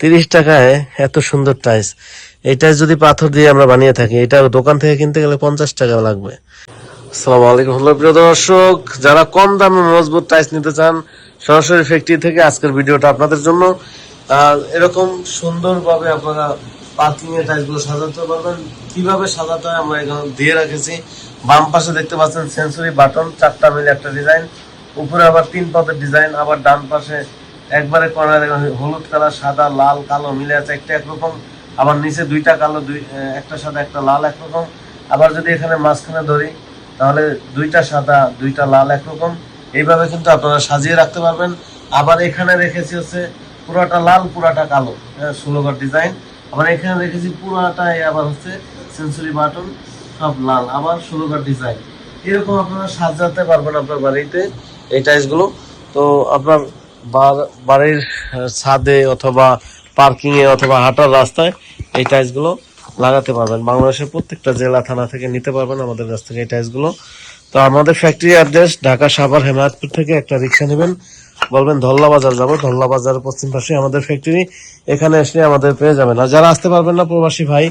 তিরিশ টাকায় এত সুন্দর টাইস। এই টাইস যদি পাথর দিয়ে আমরা বানিয়ে থাকি, এটা দোকান থেকে কিনতে গেলে পঞ্চাশ টাকা লাগবে। আসসালামু আলাইকুম হ্যালো প্রিয় দর্শক, যারা কম দামে মজবুত টাইস নিতে চান, সরাসরি ফ্যাক্টরি থেকে আজকের ভিডিওটা আপনাদের জন্য। এরকম সুন্দরভাবে আপনারা পার্কিং এর টাইসগুলো সাজাতে পারবেন। কীভাবে সাজাতে হয় আমরা এখানে দিয়ে রেখেছি। বাম পাশে দেখতে পাচ্ছেন সেন্সরি বাটন, চারটা মিলে একটা ডিজাইন। উপরে আবার তিন পদের ডিজাইন, আবার ডান পাশে একবারে কর্নারে হলুদ কালার, সাদা, লাল, কালো মিলে আছে একটা একরকম আবার নিচে দুইটা কালো, দুই একটা সাদা, একটা লাল একরকম আবার যদি এখানে মাঝখানে ধরি, তাহলে দুইটা সাদা, দুইটা লাল একরকম এইভাবে কিন্তু আপনারা সাজিয়ে রাখতে পারবেন। আবার এখানে রেখেছি হচ্ছে পুরাটা লাল, পুরাটা কালো ষোলোকার ডিজাইন। আবার এখানে রেখেছি পুরাটাই আবার হচ্ছে সেঞ্চুরি বাটন সব লাল, আবার ষোলোকার ডিজাইন। এরকম আপনারা সাজাতে পারবেন আপনার বাড়িতে এই টাইলসগুলো তো আপনার বাড়ির ছাদে অথবা পার্কিং এ অথবা হাঁটার রাস্তায় এই টাইলসগুলো লাগাতে পারবেন। বাংলাদেশের প্রত্যেকটা জেলা, থানা থেকে নিতে পারবেন আমাদের কাছ থেকে এই টাইলসগুলো। তো আমাদের ফ্যাক্টরি অ্যাড্রেস ঢাকা, সাভার হেমায়তপুর থেকে একটা রিক্সা নেবেন। বলবেন ধল্লা বাজার যাব। ধল্লা বাজারের পশ্চিম পাশে আমাদের ফ্যাক্টরি এখানে এসে আমাদের পেয়ে যাবেন। আর যারা আসতে পারবেন না, প্রবাসী ভাই,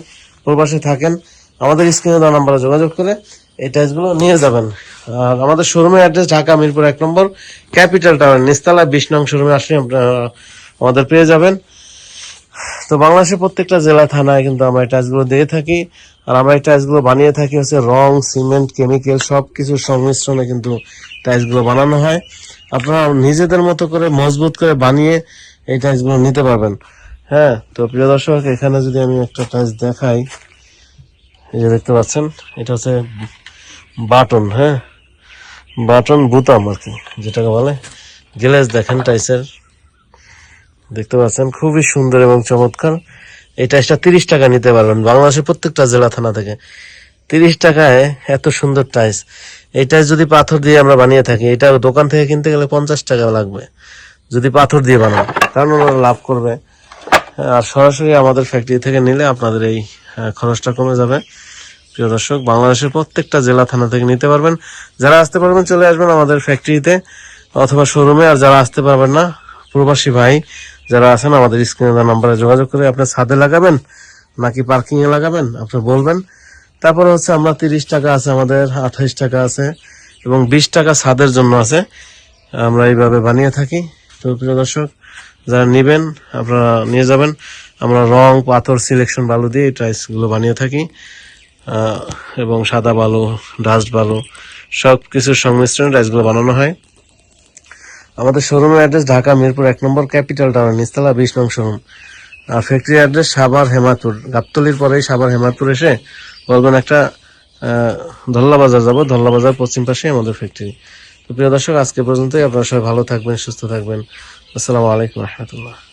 প্রবাসী থাকেন, আমাদের স্ক্রিনে দেওয়া নাম্বারে যোগাযোগ করে এই টাইলসগুলো নিয়ে যাবেন। আর আমাদের শোরুমের অ্যাড্রেস ঢাকা মিরপুর এক নম্বর, ক্যাপিটাল টাওয়ার, নিস্তালা বিশ নং শোরুমে আসলে আমাদের পেয়ে যাবেন। তো বাংলাদেশের প্রত্যেকটা জেলা, থানায় কিন্তু আমরা এই টাইলসগুলো দিয়ে থাকি। আর আমরা এই টাইলসগুলো বানিয়ে থাকি হচ্ছে রং, সিমেন্ট, কেমিক্যাল সব কিছুর সংমিশ্রণে কিন্তু টাইলসগুলো বানানো হয়। আপনারা নিজেদের মতো করে, মজবুত করে বানিয়ে এই টাইলসগুলো নিতে পারবেন। হ্যাঁ তো প্রিয় দর্শক, এখানে যদি আমি একটা টাইলস দেখাই, এই যে দেখতে পাচ্ছেন, এটা হচ্ছে বাটন হ্যাঁ? বাটন বুতাম আর কি যেটাকে বলে গ্লেজ দেখেন টাইসের। দেখতে পাচ্ছেন? খুবই সুন্দর এবং চমৎকার। এই টাইসটা তিরিশ টাকা নিতে পারবেন। বাংলাদেশের প্রত্যেকটা জেলা থানা থেকে। তিরিশ টাকায় এত সুন্দর টাইস। এই টাইস যদি পাথর দিয়ে আমরা বানিয়ে থাকি এটা দোকান থেকে কিনতে গেলে পঞ্চাশ টাকা লাগবে। যদি পাথর দিয়ে বানান কারণ ওরা লাভ করবে। হ্যাঁ, আর সরাসরি আমাদের ফ্যাক্টরি থেকে নিলে আপনাদের এই আহ, খরচটা কমে যাবে। প্রিয় দর্শক, বাংলাদেশের প্রত্যেকটা জেলা থানা থেকে নিতে পারবেন। যারা আসতে পারবেন, চলে আসবেন আমাদের ফ্যাক্টরিতে অথবা শোরুমে আর যারা আসতে পারবেন না, প্রবাসী ভাই যারা আছেন, আমাদের স্ক্রিনে নাম্বারে যোগাযোগ করে আপনার ছাদে লাগাবেন, নাকি পার্কিং এ লাগাবেন আপনি বলবেন। তারপরে হচ্ছে আমরা তিরিশ টাকা আছে, আমাদের আঠাইশ টাকা আছে এবং বিশ টাকা ছাদের জন্য আছে। আমরা এইভাবে বানিয়ে থাকি। তো প্রিয় দর্শক, যারা নেবেন, আপনারা নিয়ে যাবেন। আমরা রং, পাথর সিলেকশন বালু দিয়ে এই টাইলসগুলো বানিয়ে থাকি। এবং সাদা বালু, ডাস্ট বালু সব কিছুর সংমিশ্রণে টাইলসগুলো বানানো হয়। আমাদের শোরুমের অ্যাড্রেস ঢাকা মিরপুর এক নম্বর ক্যাপিটাল টাওয়ার, নিচতলা বিশ নং শোরুম। আর ফ্যাক্টরি অ্যাড্রেস সাবার হেমাতুর। গাবতলির পরেই সাবার হেমাদপুর এসে বলবেন একটা ধল্লা বাজার যাব। ধল্লা বাজার পশ্চিম পাশে আমাদের ফ্যাক্টরি। তো প্রিয় দর্শক, আজকে পর্যন্তই। আপনারা সবাই ভালো থাকবেন, সুস্থ থাকবেন। আসসালামু আলাইকুম রহমতুল্লাহ।